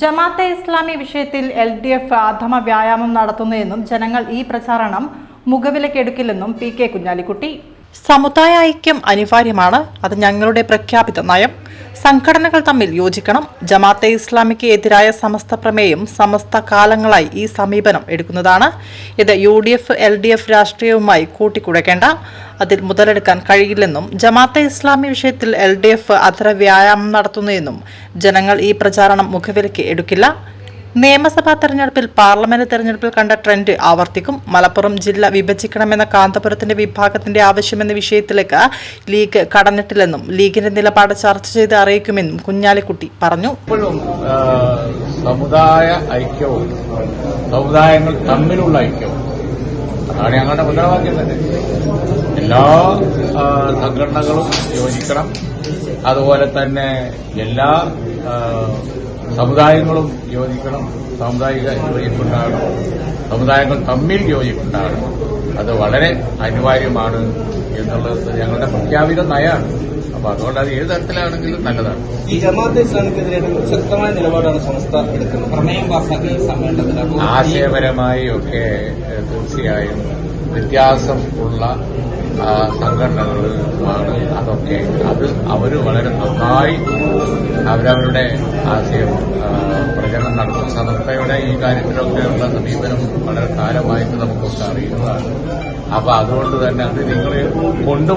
ജമാഅത്തെ ഇസ്ലാമി വിഷയത്തിൽ L D F അധമ വ്യായാമം നടത്തുന്നുവെന്നും ജനങ്ങൾ ഈ പ്രചാരണം മുഖവിലക്കെടുക്കില്ലെന്നും പി കെ കുഞ്ഞാലിക്കുട്ടി. സമുദായ ഐക്യം അനിവാര്യമാണ്. അത് ഞങ്ങളുടെ പ്രഖ്യാപിത നയം. സംഘടനകൾ തമ്മിൽ യോജിക്കണം. ജമാഅത്തെ ഇസ്ലാമിക്ക് എതിരായ സമസ്ത പ്രമേയം സമസ്ത കാലങ്ങളായി ഈ സമീപനം എടുക്കുന്നതാണ്. ഇത് U D F L D F രാഷ്ട്രീയവുമായി കൂട്ടിക്കുഴയ്ക്കേണ്ട അതിൽ മുതലെടുക്കാൻ കഴിയില്ലെന്നും ജമാഅത്തെ ഇസ്ലാമി വിഷയത്തിൽ എൽ ഡി എഫ് അത്ര വ്യായാമം നടത്തുന്നതെന്നും ജനങ്ങൾ ഈ പ്രചാരണം മുഖവിലയ്ക്ക് എടുക്കില്ല. നിയമസഭാ തെരഞ്ഞെടുപ്പിൽ പാർലമെന്റ് തെരഞ്ഞെടുപ്പിൽ കണ്ട ട്രെൻഡ് ആവർത്തിക്കും. മലപ്പുറം ജില്ല വിഭജിക്കണമെന്ന കാന്തപുരത്തിന്റെ വിഭാഗത്തിന്റെ ആവശ്യമെന്ന വിഷയത്തിലേക്ക് ലീഗ് കടന്നിട്ടില്ലെന്നും ലീഗിന്റെ നിലപാട് ചർച്ച ചെയ്ത് അറിയിക്കുമെന്നും കുഞ്ഞാലിക്കുട്ടി പറഞ്ഞു. സമുദായ ഐക്യവും സമുദായങ്ങൾ തമ്മിലുള്ള ഐക്യവും അതാണ് ഞങ്ങളുടെ മുദ്രാവാക്യം തന്നെ. എല്ലാ സംഘടനകളും യോജിക്കണം. അതുപോലെ തന്നെ എല്ലാ സമുദായങ്ങളും യോജിക്കണം. സാമുദായിക യോജിപ്പുണ്ടാകണം. സമുദായങ്ങൾ തമ്മിൽ യോജിപ്പുണ്ടാകണം. അത് വളരെ അനിവാര്യമാണ് എന്നുള്ളത് ഞങ്ങളുടെ പ്രഖ്യാപിത നയമാണ്. അപ്പൊ അതുകൊണ്ട് അത് ഏത് തരത്തിലാണെങ്കിലും നല്ലതാണ്. ഈ ജമാഅത്തെ ഇസ്ലാമിക്കെതിരെ ശക്തമായ നിലപാടാണ് സംസ്ഥ എടുക്കുന്നത്. പ്രമേയം പാസാക്കിയ സമ്മേളനത്തിൽ ആശയപരമായി ഒക്കെ തീർച്ചയായും വ്യത്യാസം ഉള്ള ആ, സംഘടനകളാണ് അതൊക്കെ. അത് അവർ വളരെ നന്നായി അവരവരുടെ ആശയം പ്രചരണം നടത്തും. സമസ്തയുടെ ഈ കാര്യത്തിലൊക്കെയുള്ള സമീപനം വളരെ കാലമായിട്ട് നമുക്കൊക്കെ അറിയുന്നതാണ്. അപ്പൊ അതുകൊണ്ട് തന്നെ അത് നിങ്ങൾ കൊണ്ടു